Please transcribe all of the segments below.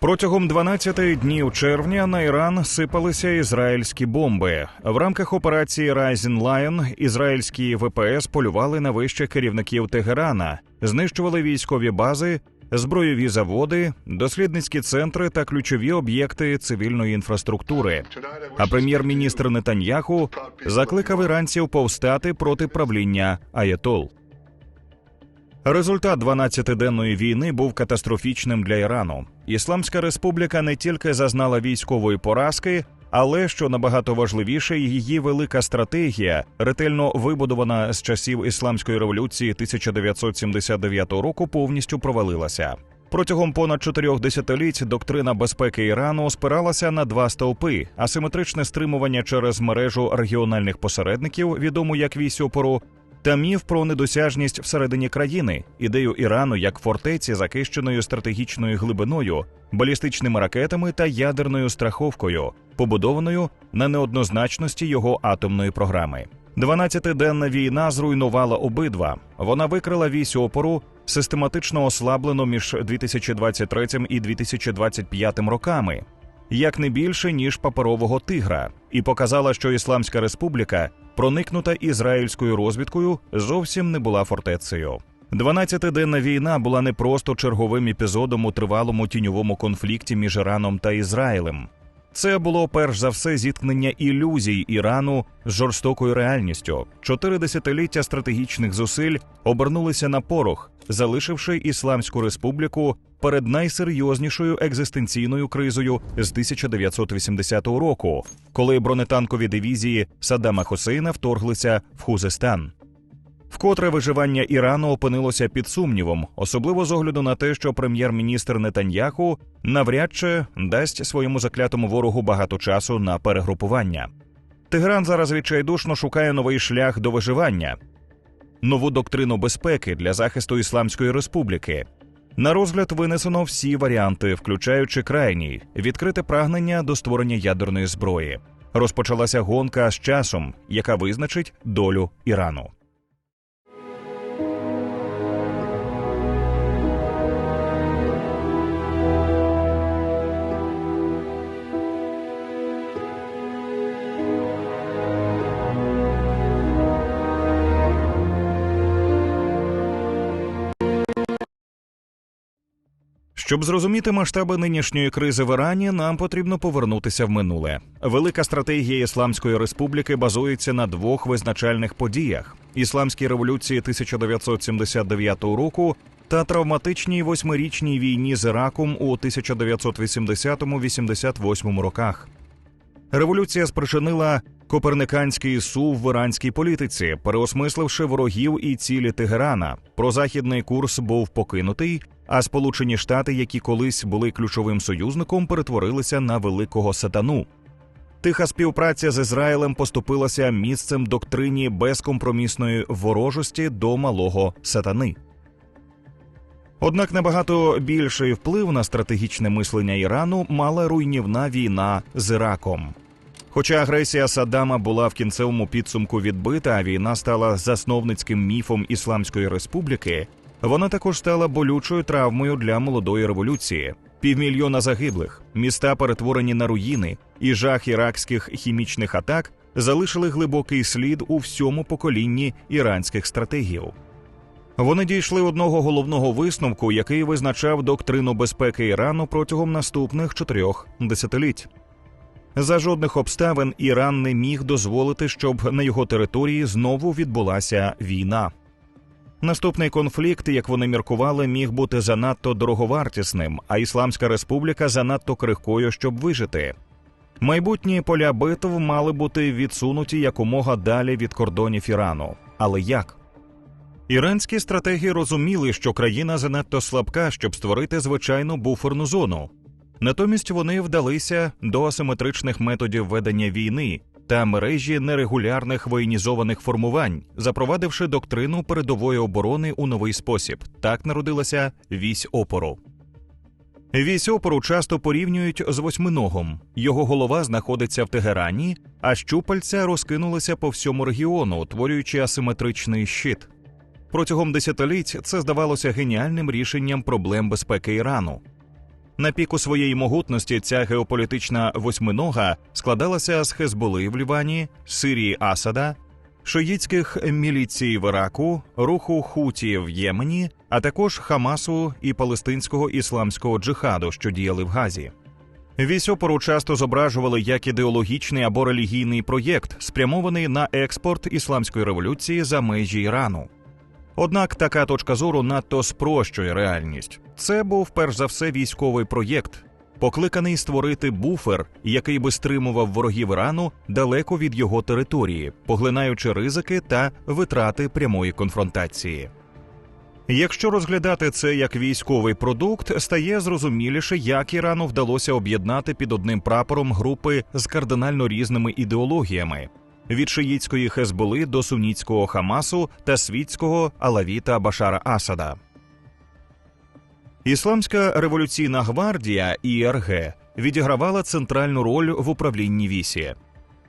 Протягом 12 днів червня на Іран сипалися ізраїльські бомби. В рамках операції Rising Lion ізраїльські ВПС полювали на вищих керівників Тегерана, знищували військові бази, збройові заводи, дослідницькі центри та ключові об'єкти цивільної інфраструктури. А прем'єр-міністр Нетаньяху закликав іранців повстати проти правління Аятол. Результат 12-денної війни був катастрофічним для Ірану. Ісламська республіка не тільки зазнала військової поразки, але що набагато важливіше, її велика стратегія, ретельно вибудована з часів ісламської революції 1979 року, повністю провалилася. Протягом понад чотирьох десятиліть доктрина безпеки Ірану спиралася на два стовпи: асиметричне стримування через мережу регіональних посередників, відому як вісь опору, та міф про недосяжність всередині країни, ідею Ірану як фортеці, захищеною стратегічною глибиною, балістичними ракетами та ядерною страховкою, побудованою на неоднозначності його атомної програми. 12-денна війна зруйнувала обидва. Вона викрила вісь опору, систематично ослаблено між 2023 і 2025 роками, як не більше ніж паперового тигра, і показала, що Ісламська Республіка, проникнута ізраїльською розвідкою, зовсім не була фортецею. 12-денна війна була не просто черговим епізодом у тривалому тіньовому конфлікті між Іраном та Ізраїлем. Це було перш за все зіткнення ілюзій Ірану з жорстокою реальністю. Чотири десятиліття стратегічних зусиль обернулися на порох, залишивши Ісламську республіку перед найсерйознішою екзистенційною кризою з 1980 року, коли бронетанкові дивізії Саддама Хусейна вторглися в Хузестан. Вкотре виживання Ірану опинилося під сумнівом, особливо з огляду на те, що прем'єр-міністр Нетаньяху навряд чи дасть своєму заклятому ворогу багато часу на перегрупування. Тегран зараз відчайдушно шукає новий шлях до виживання, нову доктрину безпеки для захисту Ісламської республіки. На розгляд винесено всі варіанти, включаючи крайній відкрите прагнення до створення ядерної зброї. Розпочалася гонка з часом, яка визначить долю Ірану. Щоб зрозуміти масштаби нинішньої кризи в Ірані, нам потрібно повернутися в минуле. Велика стратегія Ісламської республіки базується на двох визначальних подіях: ісламській революції 1979 року та травматичній восьмирічній війні з Іраком у 1980-88 роках. Революція спричинила коперниканський сув в іранській політиці, переосмисливши ворогів і цілі Тегерана. Прозахідний курс був покинутий, а Сполучені Штати, які колись були ключовим союзником, перетворилися на великого сатану. Тиха співпраця з Ізраїлем поступилася місцем доктрині безкомпромісної ворожості до малого сатани. Однак набагато більший вплив на стратегічне мислення Ірану мала руйнівна війна з Іраком. Хоча агресія Саддама була в кінцевому підсумку відбита, а війна стала засновницьким міфом Ісламської республіки, вона також стала болючою травмою для молодої революції. Півмільйона загиблих, міста перетворені на руїни, і жах іракських хімічних атак залишили глибокий слід у всьому поколінні іранських стратегів. Вони дійшли одного головного висновку, який визначав доктрину безпеки Ірану протягом наступних чотирьох десятиліть. За жодних обставин Іран не міг дозволити, щоб на його території знову відбулася війна. Наступний конфлікт, як вони міркували, міг бути занадто дороговартісним, а Ісламська республіка занадто крихкою, щоб вижити. Майбутні поля битв мали бути відсунуті якомога далі від кордонів Ірану. Але як? Іранські стратеги розуміли, що країна занадто слабка, щоб створити звичайну буферну зону. Натомість вони вдалися до асиметричних методів ведення війни та мережі нерегулярних воєнізованих формувань, запровадивши доктрину передової оборони у новий спосіб. Так народилася вісь опору. Вісь опору часто порівнюють з восьминогом. Його голова знаходиться в Тегерані, а щупальця розкинулися по всьому регіону, утворюючи асиметричний щит. Протягом десятиліть це здавалося геніальним рішенням проблем безпеки Ірану. На піку своєї могутності ця геополітична восьминога складалася з Хезболи в Лівані, Сирії Асада, шиїцьких міліцій в Іраку, руху Хуті в Ємені, а також Хамасу і палестинського ісламського джихаду, що діяли в Газі. Вісь часто зображували як ідеологічний або релігійний проєкт, спрямований на експорт ісламської революції за межі Ірану. Однак така точка зору надто спрощує реальність. Це був перш за все військовий проєкт, покликаний створити буфер, який би стримував ворогів Ірану далеко від його території, поглинаючи ризики та витрати прямої конфронтації. Якщо розглядати це як військовий продукт, стає зрозуміліше, як Ірану вдалося об'єднати під одним прапором групи з кардинально різними ідеологіями від шиїцької Хезболи до сунітського Хамасу та світського Алавіта Башара Асада. Ісламська революційна гвардія ІРГ відігравала центральну роль в управлінні вісі.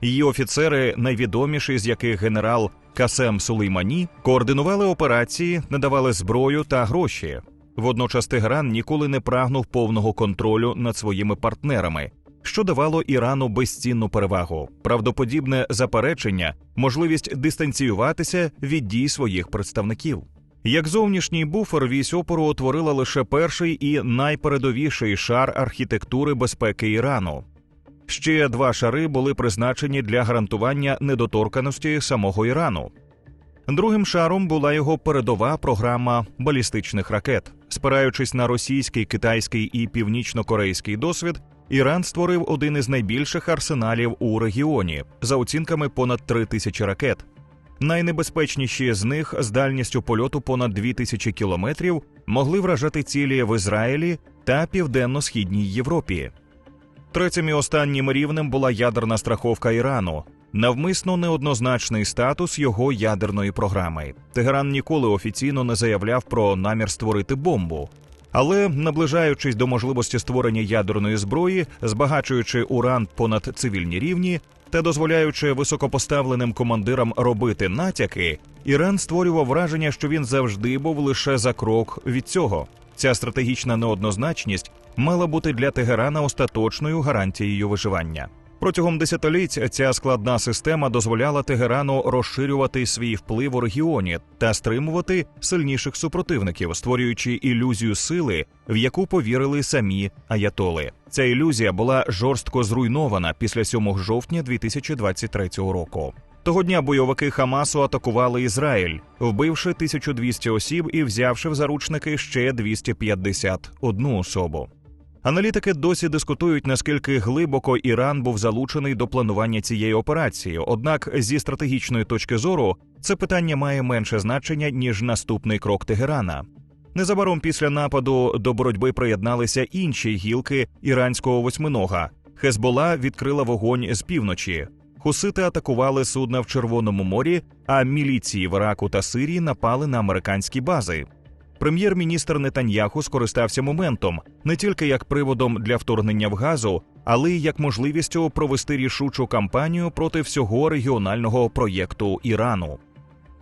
Її офіцери, найвідоміший з яких генерал Касем Сулеймані, координували операції, надавали зброю та гроші. Водночас Тегеран ніколи не прагнув повного контролю над своїми партнерами, що давало Ірану безцінну перевагу, правдоподібне заперечення, можливість дистанціюватися від дій своїх представників. Як зовнішній буфер вісь опору утворила лише перший і найпередовіший шар архітектури безпеки Ірану. Ще два шари були призначені для гарантування недоторканості самого Ірану. Другим шаром була його передова програма балістичних ракет. Спираючись на російський, китайський і північно-корейський досвід, Іран створив один із найбільших арсеналів у регіоні за оцінками понад три тисячі ракет. Найнебезпечніші з них з дальністю польоту понад 2000 кілометрів могли вражати цілі в Ізраїлі та південно-східній Європі. Третім і останнім рівнем була ядерна страховка Ірану, навмисно неоднозначний статус його ядерної програми. Тегеран ніколи офіційно не заявляв про намір створити бомбу. Але, наближаючись до можливості створення ядерної зброї, збагачуючи уран понад цивільні рівні та дозволяючи високопоставленим командирам робити натяки, Іран створював враження, що він завжди був лише за крок від цього. Ця стратегічна неоднозначність мала бути для Тегерана остаточною гарантією виживання. Протягом десятиліть ця складна система дозволяла Тегерану розширювати свій вплив у регіоні та стримувати сильніших супротивників, створюючи ілюзію сили, в яку повірили самі аятоли. Ця ілюзія була жорстко зруйнована після 7 жовтня 2023 року. Того дня бойовики Хамасу атакували Ізраїль, вбивши 1200 осіб і взявши в заручники ще 251 особу. Аналітики досі дискутують, наскільки глибоко Іран був залучений до планування цієї операції. Однак, зі стратегічної точки зору, це питання має менше значення ніж наступний крок Тегерана. Незабаром після нападу до боротьби приєдналися інші гілки іранського восьминога. Хезбола відкрила вогонь з півночі. Хусити атакували судна в Червоному морі, а міліції в Іраку та Сирії напали на американські бази. Прем'єр-міністр Нетаньяху скористався моментом не тільки як приводом для вторгнення в газу, але й як можливістю провести рішучу кампанію проти всього регіонального проєкту Ірану.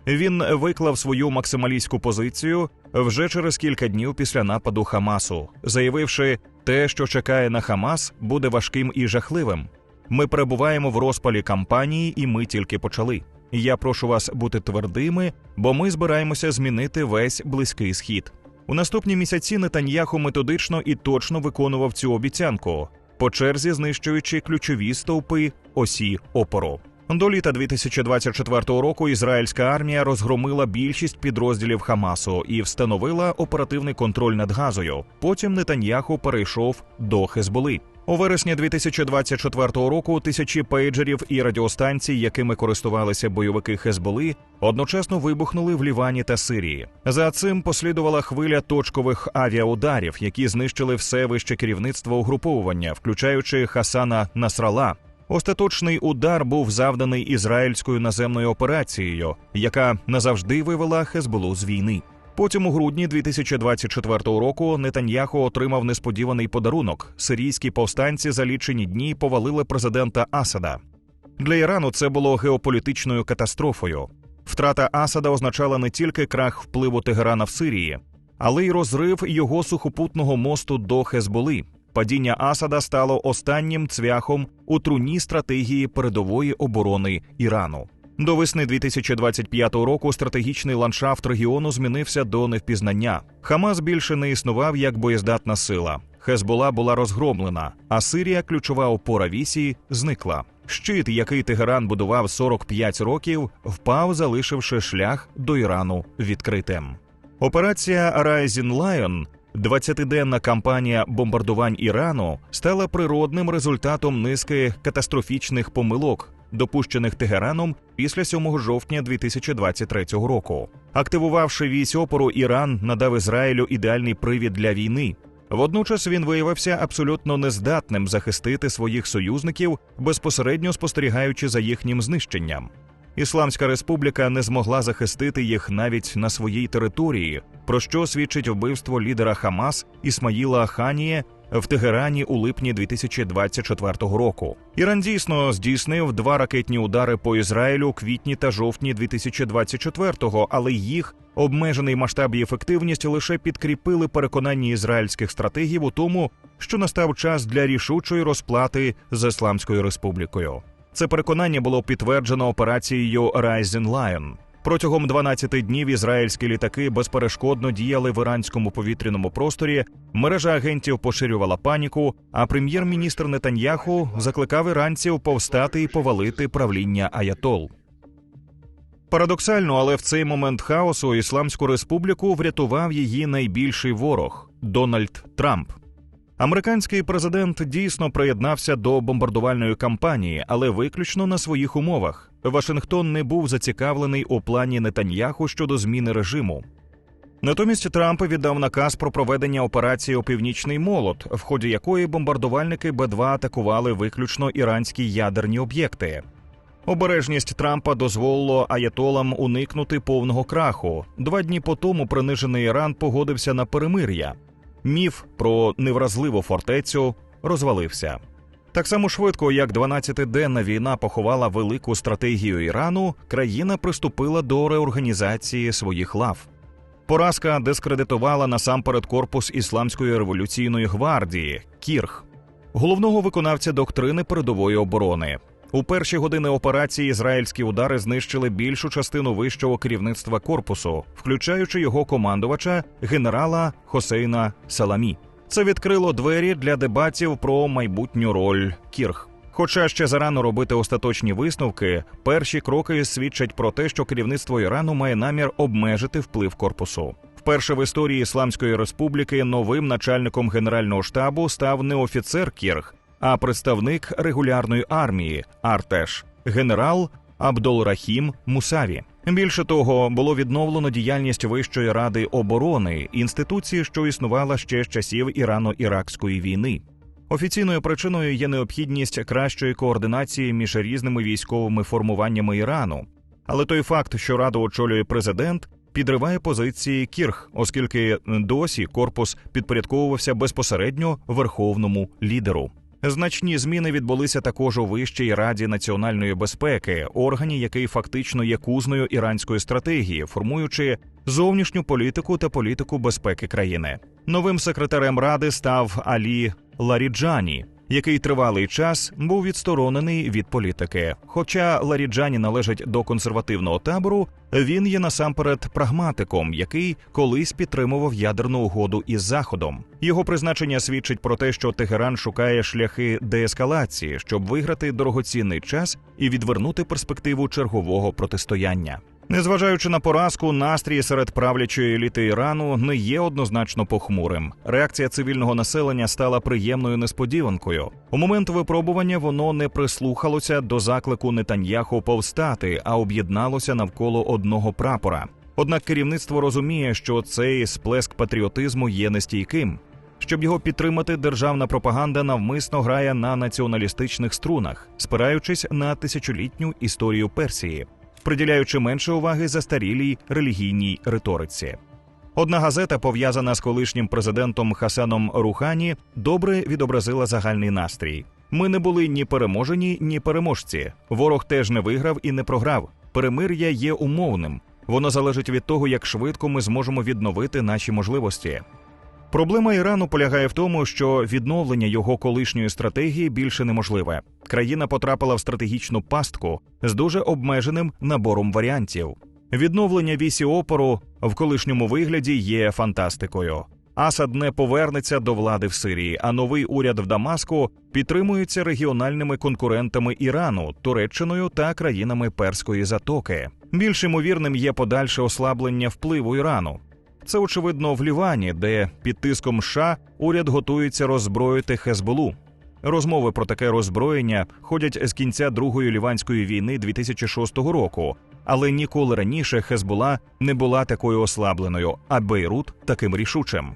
Він виклав свою максималістську позицію вже через кілька днів після нападу Хамасу, заявивши, те, що чекає на Хамас, буде важким і жахливим. Ми перебуваємо в розпалі кампанії, і ми тільки почали. Я прошу вас бути твердими, бо ми збираємося змінити весь близький схід. У наступні місяці Нетаньяху методично і точно виконував цю обіцянку, по черзі знищуючи ключові стовпи осі опору. До літа 2024 року ізраїльська армія розгромила більшість підрозділів Хамасу і встановила оперативний контроль над газою. Потім Нетаньяху перейшов до Хезболи. У вересні 2024 року тисячі пейджерів і радіостанцій, якими користувалися бойовики Хезболи, одночасно вибухнули в Лівані та Сирії. За цим послідувала хвиля точкових авіаударів, які знищили все вище керівництво угруповування, включаючи Хасана Насрала. Остаточний удар був завданий ізраїльською наземною операцією, яка назавжди вивела Хезболу з війни. Потім у грудні 2024 року Нетаньяху отримав несподіваний подарунок. Сирійські повстанці за лічені дні повалили президента Асада. Для Ірану це було геополітичною катастрофою. Втрата Асада означала не тільки крах впливу Тегерана в Сирії, але й розрив його сухопутного мосту до Хезболи. Падіння Асада стало останнім цвяхом у труні стратегії передової оборони Ірану. До весни 2025 року стратегічний ландшафт регіону змінився до невпізнання. Хамас більше не існував як боєздатна сила. Хезбола була розгромлена, а Сирія, ключова опора вісі, зникла. Щит, який Тегеран будував 45 років, впав, залишивши шлях до Ірану відкритим. Операція Rising Lion 20-денна кампанія бомбардувань Ірану стала природним результатом низки катастрофічних помилок, допущених Тегераном після 7 жовтня 2023 року. Активувавши вісь опору, Іран надав Ізраїлю ідеальний привід для війни. Водночас він виявився абсолютно нездатним захистити своїх союзників, безпосередньо спостерігаючи за їхнім знищенням. Ісламська республіка не змогла захистити їх навіть на своїй території, про що свідчить вбивство лідера Хамас Ісмаїла Ханіє в Тегерані у липні 2024 року. Іран дійсно здійснив два ракетні удари по Ізраїлю у квітні та жовтні 2024-го, але їх обмежений масштаб і ефективність лише підкріпили переконання ізраїльських стратегів у тому, що настав час для рішучої розплати з Ісламською республікою. Це переконання було підтверджено операцією Rising Lion. Протягом 12 днів ізраїльські літаки безперешкодно діяли в іранському повітряному просторі. Мережа агентів поширювала паніку. А прем'єр-міністр Нетаньяху закликав іранців повстати і повалити правління Аятол. Парадоксально, але в цей момент хаосу Ісламську республіку врятував її найбільший ворог Дональд Трамп. Американський президент дійсно приєднався до бомбардувальної кампанії, але виключно на своїх умовах. Вашингтон не був зацікавлений у плані Нетаньяху щодо зміни режиму. Натомість Трамп віддав наказ про проведення операції у Північний Молот, в ході якої бомбардувальники Б-2 атакували виключно іранські ядерні об'єкти. Обережність Трампа дозволило аятолам уникнути повного краху. Два дні по тому принижений Іран погодився на перемир'я. Міф про невразливу фортецю розвалився. Так само швидко, як 12-денна війна поховала велику стратегію Ірану, країна приступила до реорганізації своїх лав. Поразка дискредитувала насамперед корпус Ісламської революційної гвардії Кірх, головного виконавця доктрини передової оборони. У перші години операції ізраїльські удари знищили більшу частину вищого керівництва корпусу, включаючи його командувача генерала Хосейна Саламі. Це відкрило двері для дебатів про майбутню роль Кірх. Хоча ще зарано робити остаточні висновки, перші кроки свідчать про те, що керівництво Ірану має намір обмежити вплив корпусу. Вперше в історії Ісламської республіки новим начальником генерального штабу став не офіцер Кірх, а представник регулярної армії Артеш, генерал Абдолрахім Мусаві. Більше того, було відновлено діяльність Вищої ради оборони інституції, що існувала ще з часів Ірано-Іракської війни. Офіційною причиною є необхідність кращої координації між різними військовими формуваннями Ірану. Але той факт, що раду очолює президент, підриває позиції Кірх, оскільки досі корпус підпорядковувався безпосередньо верховному лідеру. Значні зміни відбулися також у Вищій раді національної безпеки, органі, який фактично є кузною іранської стратегії, формуючи зовнішню політику та політику безпеки країни. Новим секретарем ради став Алі Ларіджані, який тривалий час був відсторонений від політики. Хоча Ларіджані належить до консервативного табору, він є насамперед прагматиком, який колись підтримував ядерну угоду із Заходом. Його призначення свідчить про те, що Тегеран шукає шляхи деескалації, щоб виграти дорогоцінний час і відвернути перспективу чергового протистояння. Незважаючи на поразку, настрій серед правлячої еліти Ірану не є однозначно похмурим. Реакція цивільного населення стала приємною несподіванкою. У момент випробування воно не прислухалося до заклику Нетаньяху повстати, а об'єдналося навколо одного прапора. Однак керівництво розуміє, що цей сплеск патріотизму є нестійким. Щоб його підтримати, державна пропаганда навмисно грає на націоналістичних струнах, спираючись на тисячолітню історію Персії приділяючи менше уваги застарілій релігійній риториці. Одна газета, пов'язана з колишнім президентом Хасаном Рухані, добре відобразила загальний настрій. Ми не були ні переможені, ні переможці. Ворог теж не виграв і не програв. Перемир'я є умовним. Воно залежить від того, як швидко ми зможемо відновити наші можливості. Проблема Ірану полягає в тому, що відновлення його колишньої стратегії більше неможливе. Країна потрапила в стратегічну пастку з дуже обмеженим набором варіантів. Відновлення вісі опору в колишньому вигляді є фантастикою. Асад не повернеться до влади в Сирії, а новий уряд в Дамаску підтримується регіональними конкурентами Ірану, Туреччиною та країнами Перської затоки. Більш ймовірним є подальше ослаблення впливу Ірану. Це очевидно в Лівані, де під тиском США уряд готується роззброїти Хезболу. Розмови про таке роззброєння ходять з кінця другої ліванської війни 2006 року, але ніколи раніше Хезбола не була такою ослабленою, а Бейрут таким рішучим.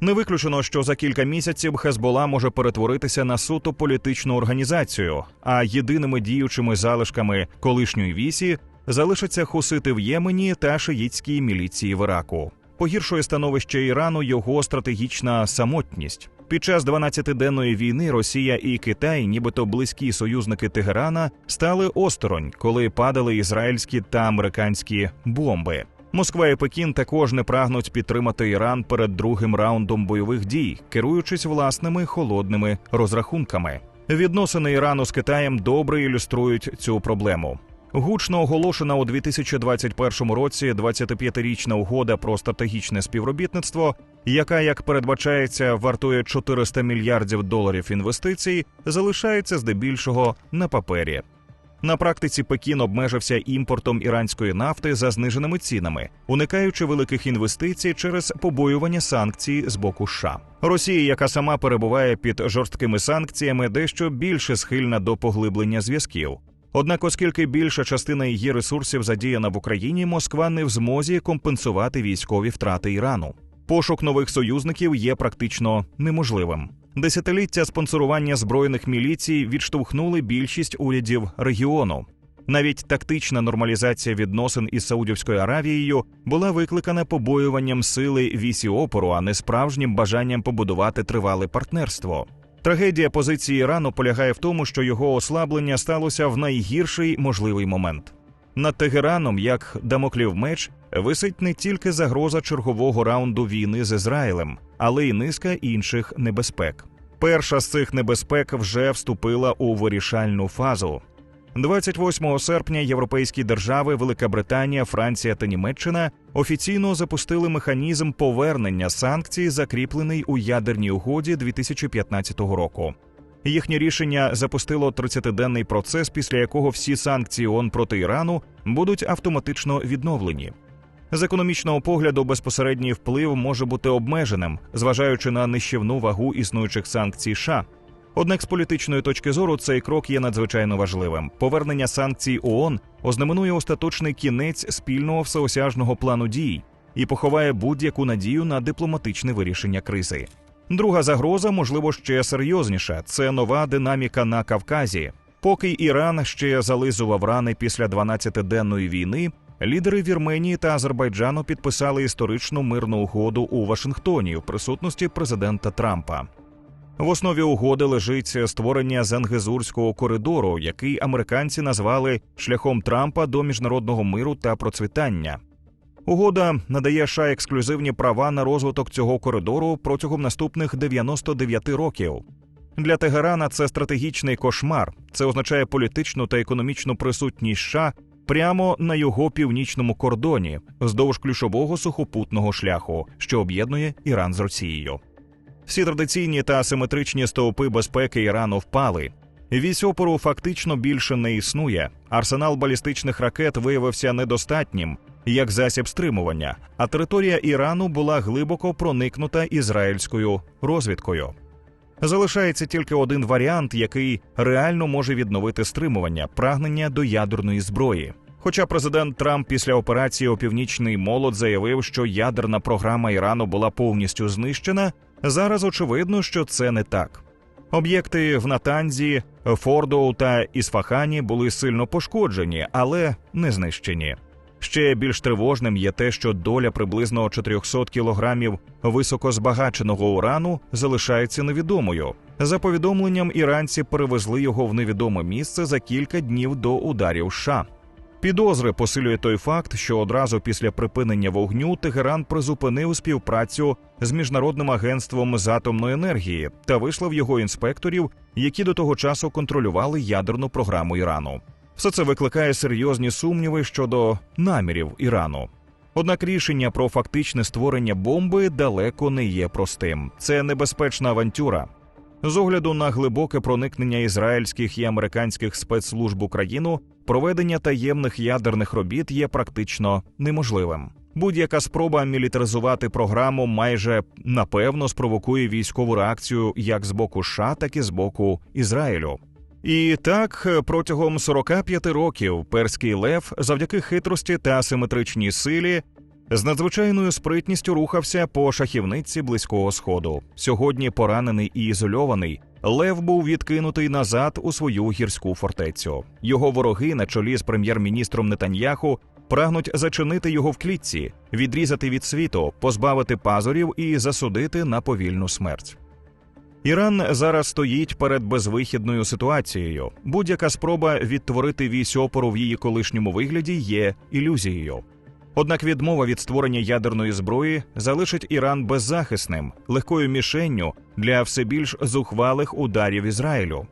Не виключено, що за кілька місяців Хезбола може перетворитися на суто політичну організацію, а єдиними діючими залишками колишньої вісі залишаться хусити в Ємені та шиїтській міліції в Іраку. Погіршує становище Ірану його стратегічна самотність. Під час 12-денної війни Росія і Китай, нібито близькі союзники Тегерана, стали осторонь, коли падали ізраїльські та американські бомби. Москва і Пекін також не прагнуть підтримати Іран перед другим раундом бойових дій, керуючись власними холодними розрахунками. Відносини Ірану з Китаєм добре ілюструють цю проблему. Гучно оголошена у 2021 році 25-річна угода про стратегічне співробітництво, яка, як передбачається, вартує 400 мільярдів доларів інвестицій, залишається здебільшого на папері. На практиці Пекін обмежився імпортом іранської нафти за зниженими цінами, уникаючи великих інвестицій через побоювання санкцій з боку США. Росія, яка сама перебуває під жорсткими санкціями, дещо більше схильна до поглиблення зв'язків. Однак, оскільки більша частина її ресурсів задіяна в Україні, Москва не в змозі компенсувати військові втрати Ірану. Пошук нових союзників є практично неможливим. Десятиліття спонсорування збройних міліцій відштовхнули більшість урядів регіону. Навіть тактична нормалізація відносин із Саудівською Аравією була викликана побоюванням сили вісі опору, а не справжнім бажанням побудувати тривале партнерство. Трагедія позиції Ірану полягає в тому, що його ослаблення сталося в найгірший можливий момент. Над Тегераном, як дамоклів меч, висить не тільки загроза чергового раунду війни з Ізраїлем, але й низка інших небезпек. Перша з цих небезпек вже вступила у вирішальну фазу. 28 серпня європейські держави Велика Британія, Франція та Німеччина офіційно запустили механізм повернення санкцій, закріплений у ядерній угоді 2015 року. Їхнє рішення запустило 30-денний процес, після якого всі санкції ООН проти Ірану будуть автоматично відновлені. З економічного погляду безпосередній вплив може бути обмеженим, зважаючи на нищівну вагу існуючих санкцій США. Однак з політичної точки зору цей крок є надзвичайно важливим. Повернення санкцій ООН ознаменує остаточний кінець спільного всеосяжного плану дій і поховає будь-яку надію на дипломатичне вирішення кризи. Друга загроза, можливо, ще серйозніша це нова динаміка на Кавказі. Поки Іран ще зализував рани після 12-денної війни, лідери Вірменії та Азербайджану підписали історичну мирну угоду у Вашингтоні в присутності президента Трампа. В основі угоди лежить створення Зангезурського коридору, який американці назвали шляхом Трампа до міжнародного миру та процвітання. Угода надає США ексклюзивні права на розвиток цього коридору протягом наступних 99 років. Для Тегерана це стратегічний кошмар. Це означає політичну та економічну присутність США прямо на його північному кордоні, вздовж ключового сухопутного шляху, що об'єднує Іран з Росією. Всі традиційні та асиметричні стовпи безпеки Ірану впали. Вісь опору фактично більше не існує. Арсенал балістичних ракет виявився недостатнім як засіб стримування, а територія Ірану була глибоко проникнута ізраїльською розвідкою. Залишається тільки один варіант, який реально може відновити стримування прагнення до ядерної зброї. Хоча президент Трамп після операції у північний молод заявив, що ядерна програма Ірану була повністю знищена, зараз очевидно, що це не так. Об'єкти в Натанзі, Фордоу та Ісфахані були сильно пошкоджені, але не знищені. Ще більш тривожним є те, що доля приблизно 400 кілограмів високозбагаченого урану залишається невідомою. За повідомленням, іранці перевезли його в невідоме місце за кілька днів до ударів США. Підозри посилює той факт, що одразу після припинення вогню Тегеран призупинив співпрацю з міжнародним агентством з атомної енергії та вислав його інспекторів, які до того часу контролювали ядерну програму Ірану. Все це викликає серйозні сумніви щодо намірів Ірану. Однак рішення про фактичне створення бомби далеко не є простим. Це небезпечна авантюра. З огляду на глибоке проникнення ізраїльських і американських спецслужб Україну, проведення таємних ядерних робіт є практично неможливим. Будь-яка спроба мілітаризувати програму майже напевно спровокує військову реакцію як з боку США, так і з боку Ізраїлю. І так, протягом 45 років перський лев, завдяки хитрості та асиметричній силі, з надзвичайною спритністю рухався по шахівниці близького сходу. Сьогодні, поранений і ізольований, Лев був відкинутий назад у свою гірську фортецю. Його вороги, на чолі з прем'єр-міністром Нетаньяху, прагнуть зачинити його в клітці, відрізати від світу, позбавити пазурів і засудити на повільну смерть. Іран зараз стоїть перед безвихідною ситуацією. Будь-яка спроба відтворити вісь опору в її колишньому вигляді є ілюзією. Однак відмова від створення ядерної зброї залишить Іран беззахисним, легкою мішенню для все більш зухвалих ударів Ізраїлю.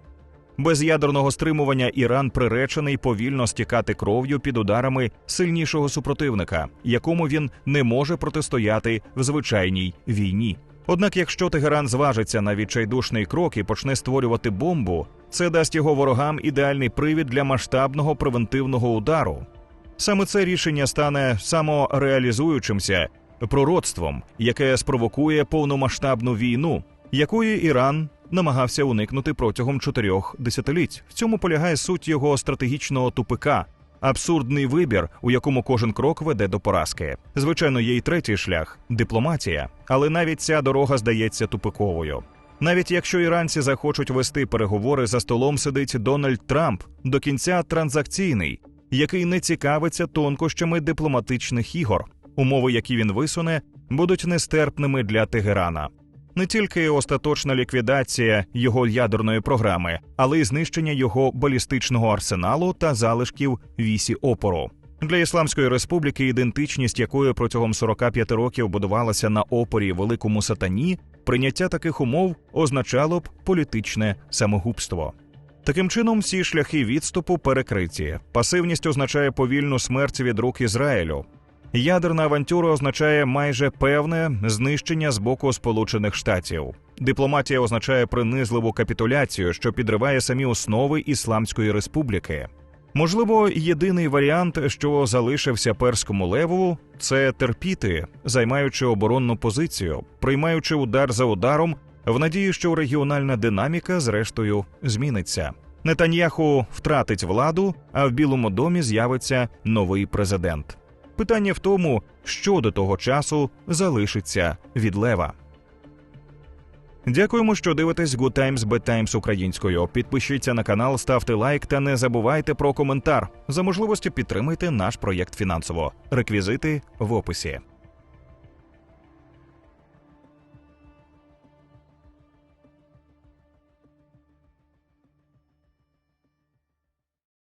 Без ядерного стримування Іран приречений повільно стікати кров'ю під ударами сильнішого супротивника, якому він не може протистояти в звичайній війні. Однак, якщо Тегеран зважиться на відчайдушний крок і почне створювати бомбу, це дасть його ворогам ідеальний привід для масштабного превентивного удару. Саме це рішення стане самореалізуючимся пророцтвом, яке спровокує повномасштабну війну, якої Іран намагався уникнути протягом чотирьох десятиліть. В цьому полягає суть його стратегічного тупика. Абсурдний вибір, у якому кожен крок веде до поразки. Звичайно, є й третій шлях дипломатія, але навіть ця дорога здається тупиковою. Навіть якщо іранці захочуть вести переговори за столом, сидить Дональд Трамп до кінця транзакційний, який не цікавиться тонкощами дипломатичних ігор. Умови, які він висуне, будуть нестерпними для Тегерана. Не тільки остаточна ліквідація його ядерної програми, але й знищення його балістичного арсеналу та залишків вісі опору. Для Ісламської республіки, ідентичність якої протягом 45 років будувалася на опорі великому сатані, прийняття таких умов означало б політичне самогубство. Таким чином, всі шляхи відступу перекриті. Пасивність означає повільну смерть від рук Ізраїлю. Ядерна авантюра означає майже певне знищення з боку Сполучених Штатів. Дипломатія означає принизливу капітуляцію, що підриває самі основи Ісламської республіки. Можливо, єдиний варіант, що залишився перському леву, це терпіти, займаючи оборонну позицію, приймаючи удар за ударом, в надії, що регіональна динаміка зрештою зміниться. Нетаньяху втратить владу, а в Білому домі з'явиться новий президент. Питання в тому, що до того часу залишиться від лева. Дякуємо, що дивитесь Good Times Bad Times українською. Підпишіться на канал, ставте лайк та не забувайте про коментар. За можливості підтримайте наш проєкт фінансово. Реквізити в описі.